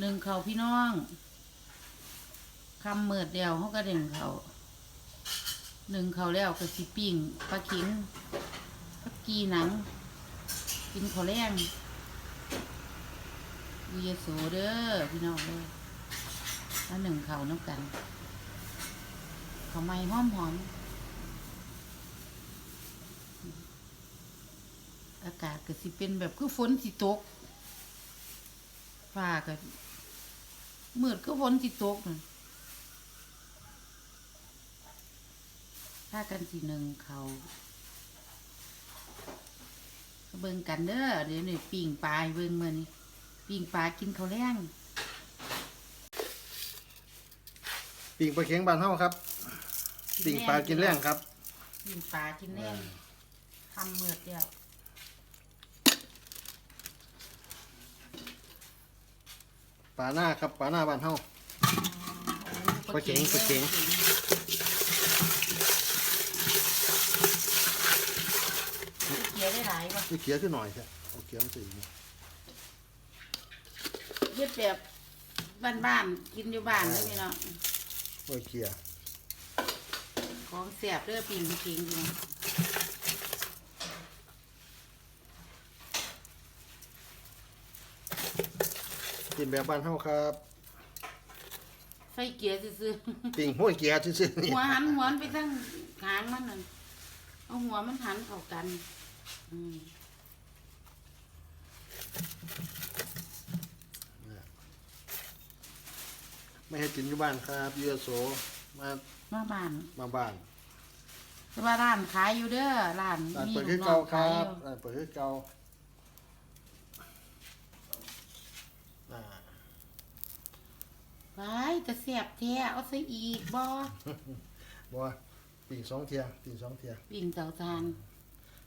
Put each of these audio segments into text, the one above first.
หนึ่งเขาพี่น้องคำเมิดเดียวเขาก็เด่งเขาหนึ่งเขาแล้วก็สิปิ้งปลาขิงปลากีหนัง กินข้าวแรงวียโสเด้อพี่น้องเด้อแล้วหนึ่งเขาน้ำกัน เขาไม่หอมหอมอากาศก็สิเป็นแบบคือฝนสิตกฟ้าก็ มืดก็ฝนสิตกน่ะถ้ากันสิหนึ่งเขาเบิ่งกันเด้อเดี๋ยวนี่ปิ่งปลาให้เบิ่งมื้อนี้ปิ่งปลากินข้าวแรงปิ่งปลาเข็งบานเฮาครับปิ่งปลากินแรงครับปิ่งปลากินแรงทำมืดเดียว ปลาหน้าครับปลาหน้าบานเฮา ปลาเข็งปลาเข็งเกียได้หลายป่ะนี่เขียวขึ้นหน่อยครับเอาเขียวมาใส่อีกเย็ดแบบบ้านๆกินอยู่บ้านเลยพี่น้องโอ้ยเขียวของเสียบเด้อปิ่งเข็งพี่น้อง กินแบบบานเฮาครับใส่เกียร์ซื่อๆปิ่งห้วยเกียร์ซื่อๆนี่หัวหันหัวมันไปทั้งหางมันนั่นเอาหัวมันหันเข้ากัน อืมไม่ให้กินอยู่บ้านครับเยอะโสมามาบ้านมาบ้านแต่ว่าร้านขายอยู่เด้อร้านร้านมีเปิดลูคืกอน้อเก่างคขารัยอบ ยู่ร้านเปิดคือเก่าอ่า ไปแต่เสียบแท้เอาใส่อีกบ่บัวปิ่งสองเทียปิ่งสองเทีย ปิ่งเตาทาน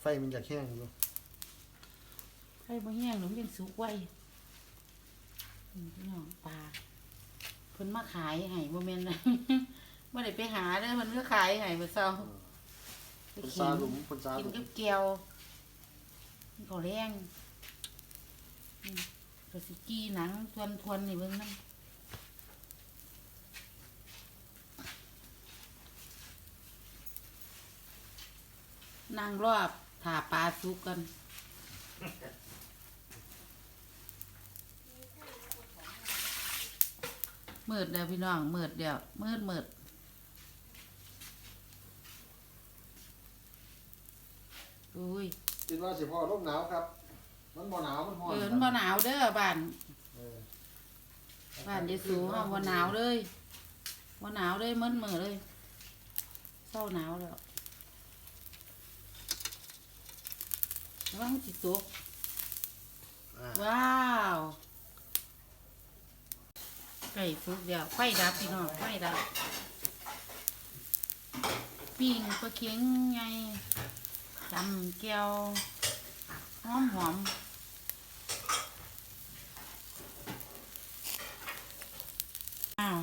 ไฟมันอยากแห้งอยู่ให้บ่แห้งหนูเป็นสุกไว้อืมพี่น้องปลาเพิ่นมาขายให้บ่แม่นนะ บ่ได้ไปหาเด้อเพิ่นก็ขายให้เมื่อเช้าคนซาหลุมคนซาหกินลุมกับเกียวกินข้าวแรงอืมกระสิกีหนังทวนทวนๆนี่เบิ่งนั่น นั่งรอบถ่าปลาสุกกันมืดเดียวพี่น้องมืดเดียวมืดมืดอุ้ยคิดว่าสิพ่อลมหนาวครับ มันบ่หนาวมันร้อนเอินบ่หนาวเด้อบ้านเออบ้านเยซูเฮาบ่หนาวเลยบ่หนาวเลยมันมือเลยเศร้าหนาวแล้ว ระวังสิตกอ่าว้าวไก่สุกเดียวไฟดับพี่น้องไฟดับปิ้งปลาเค็งไงจำแก้วหอมหอมอ้าว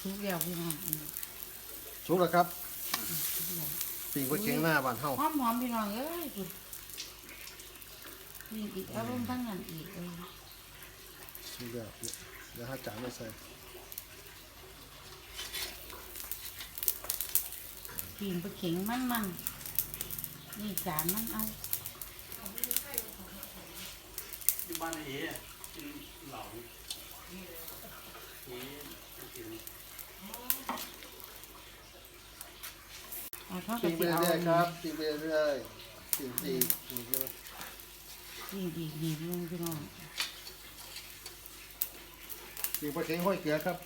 สุกเดียวพี่น้องอืมสุกแล้วครับ สุกเดียวปิ่งปลาเข็งหน้าบ้านเฮาหอมหอมพี่น้องเอ้ยกินนี่อีกอารมณ์ทั้งนั้นอีกเอ้ยสุกแล้วเดี๋ยวหาจานมาใส่กินไปเข็งมันมันนี่จานมันเอาที่บ้านไอ้เอ๋กินเหล่าเอ๋กินเอาเท่ากับปิ่งไปที่เอาเรื่อยๆครับปิ่งไปเรื่อยๆปิ่งตีปิ่งใช่ไหมนี่ดีดีพี่น้องพี่น้องปิ่งปลาเข็งห้อยเกียร์ครับ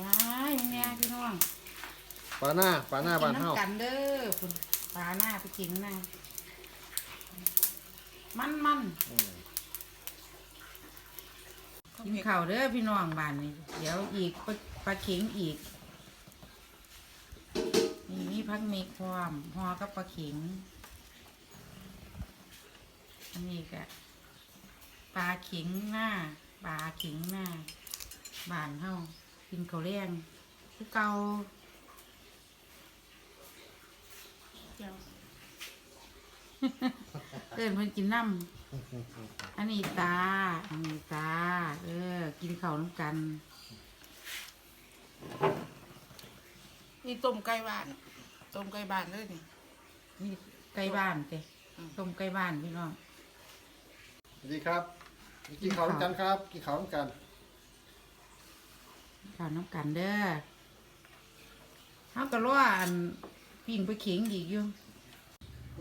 ว้ายแม่พี่น้องปลาหน้าปลาหน้าบ้านเฮากิำกันเด้อคุณปลาหน้าไปกินหน้ามันมันกินข้าวเด้อพี่น้องบ้านนี้เดี๋ยวอีกปลาปลาเข็งอีกนี่มี พักเมกพร้อมห่อกับปลาเข็งอันนี้ก็ปลาเข็งหน้าปลาเข็งหน้าบ้านเฮากินข้าวแรงคือเก่าเจ้าเอิ้นเพิ่นกินน้ำอันนี้ตา อันนี้ตา เออ กินข้าวน้ำกัน นี่ต้มไก่บ้าน ต้มไก่บ้านเลยนี่นี่ไก่บ้านเต้ต้มไก่บ้านพี่น้องสวัสดีครับกินข้าวน้ำกันครับกินข้าวน้ำกันข้าวน้ำกันเด้อเฮาก็รออันปิ้งไปเข็งอีกอยู่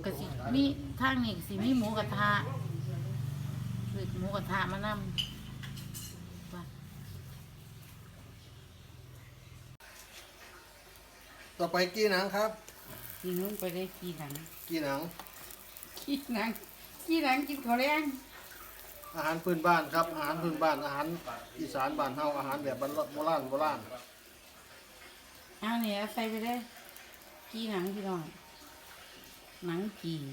ก็สิมีทางนี้ก็สิมีหมูกระทะซื้อหมูกระทะมานำว่า ต่อไปกี้หนังครับสินู้นไปได้กี่หนังกี้หนัง กี่หนังกี่หนังกินข้าวแรงอาหารพื้นบ้านครับ อาหารพื้นบ้าน อาหารอีสานบ้านเฮาอาหารแบบโบราณโบราณเอาเนี่ยเอาใส่ไปได้กี่หนังพี่น้องหนังกี่ห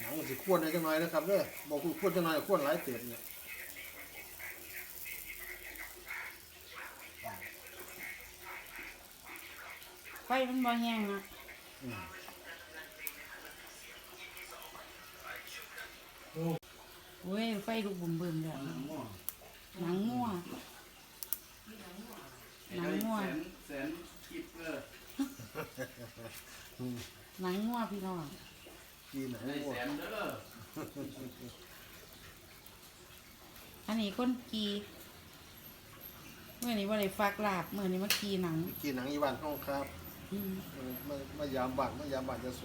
นังมันสิข้วนได้จังหน่อยนะครับเด้อบอกคุณข้วนจังหน่อยข้วนหลายเติบเนี่ย มันบ่แห้งนะอืมเว้ยไฟลูกบุ่มบึมๆแบบหนังงัวหนังงัวแสนแสนคลิปเออหนังงัวพี่น้องกี้หนังได้วัวแสนเด้ออันนี้ก้นกีเมื่อนี้ว่าได้ฝากลาบเมื่อนี้มากีหนังกี้หนังอีบ้านเฮาครับอืม เออมามายามบ้านมายามบ้านจะโส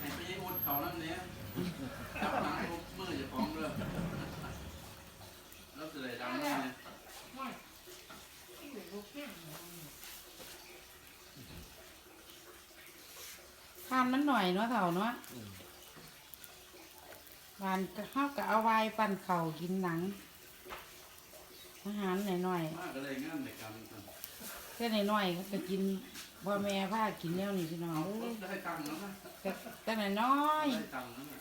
ให้ไปยังอดเขานั่นเนี้ยจับหนังทุกมือจะฟ้องเด้อแล้วจะได้ดังเนี่ยทานมันหน่อยเนาะเถ่าเนาะบานก็เฮาก็เอาไว้ปั่นเข่ากินหนัง อาหารหน่อยมากก็เลยงานในการ แค่หน่อยๆก็จะกินพ่อแม่พากินแนวนี้พี่น้องเอาเอ้ยได้ตังค์แล้วนะแต่แต่น้อยๆได้ตังค์แล้วนะ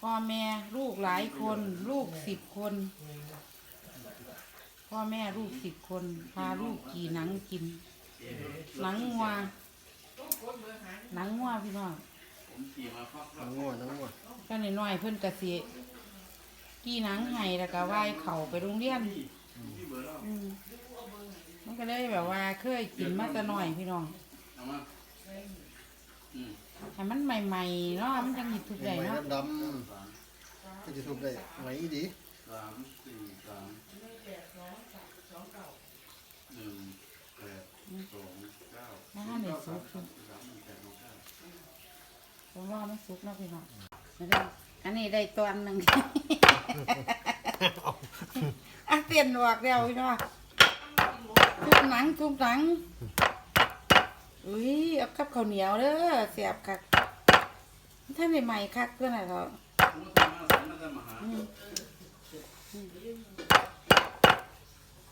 พ่อแม่ลูกหลายคน ลูกสิบคน พ่อแม่ลูกสิบคน พาลูกกี่หนังกิน หนังงัวหนังงัวพี่น้องผมขี่มาฟักหนังงัวหนังงัวก็น้อยๆเพิ่นกะสิกี่หนังให้แล้วก็ไหว้เข่าไปโรงเรียนพี่เบอร์แล้วอืม มันก็เลยแบบว่าเคยกินมาแต่น้อยพี่น้องเอามาอืมให้มันใหม่ๆเนาะมันจังหยิบทุกไม้ได้เนาะดำๆก็จะทุบได้ไหมดีสามสี่สามหนึ่งแปดสองเก้าถ้าให้ในซุปสามสามหนึ่งแปดสองเก้าผมว่ามันสุกเนาะพี่น้องอันนี้ได้ตอนหนึ่งอะเตียนหนวกเดียวพี่น้อง ทุบหนังทุบหนังอุ้ยเอากับข้าวเหนียวเด้อเสียบคักท่านได้ใหม่คักเพื่อนอะไรเขาผมก็ทำมาสามมาทำมาหาอืมอืม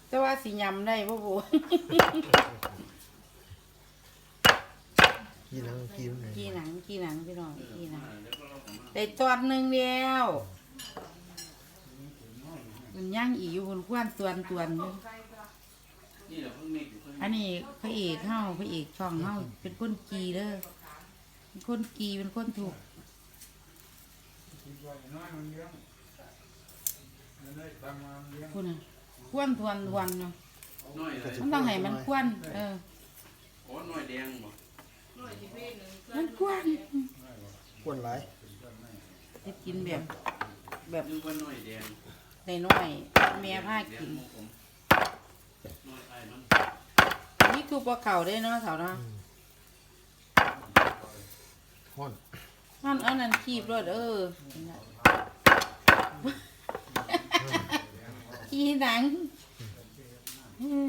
แต่ว่าสียำได้ป่ะบูกี้หนังกี้มันไหนกี่หนังกี่หนังพี่น้องกี่หนังเดี๋ยวก็เราผมมาได้ตอนหนึ่งเดียวมันย่างอีกอยู่บนขวานส่วนส่วนอยู่ นี่แหละเพิ่งมีอยู่เพิ่งอันนี้พระเอกเฮาพระเอกช่องเฮาเป็นคนกีเด้อเป็นคนกีเป็นคนถูกคุณน่ะควนทวนทวนเนาะน้อยเลยมันต้องให้มันควนเออโอ้น้อยแดงบ่มันควนข้วนหลายจะกินแบบ แบบนึกว่าน้อยแดงได้น้อยแม่พากินแดงของผม น้อยไอ้มันนี่คือปลาเข่าได้เนาะเถาเนาะห้อนมันเอานั่นคีบรถเออขี้หนังอืม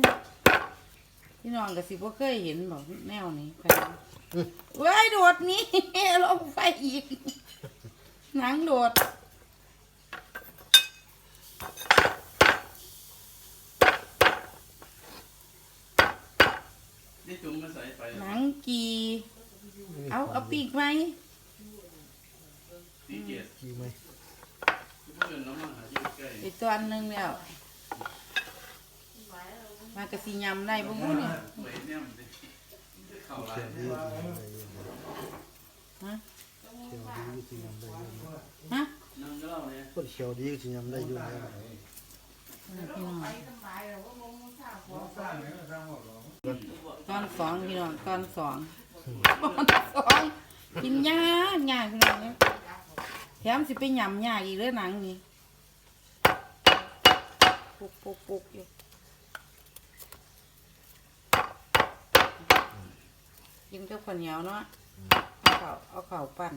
พี่น้องก็สิบ่เคยเห็นบอกแนวนี้ไปเว้ยโดดหนี้ลงไปอีก หนังโดด นี่จุ่มมาใส่ไปหนังกีเอาเอาปีกไหมสีเกียรติกี้ไหมเพื่อนเรามาหาอยู่ใกล้อีกตัวหนึงแล้วมากระสิยำได้บ่เฮู้เนี่ยหวยเนี่ยมันดิข่าไรเขียวดีสิยำได้อยู่ฮะเขียวดีสิยำได้อยู่ฮะนั่งก็เล่าเนี่ยคนเขียวดีสิยำได้อยู่แล้วพี่น้อง ตอนสองพี่น้องตอนสองตอนสองกินยากยากพี่น้องเนี่ยแถมสิไปหยำยากอีกเรื่องหนังนี่ปุกปุกปุกอยู่กินกับข้าวเหนียวเนาะเอาเข้าเอาเข้าปั้น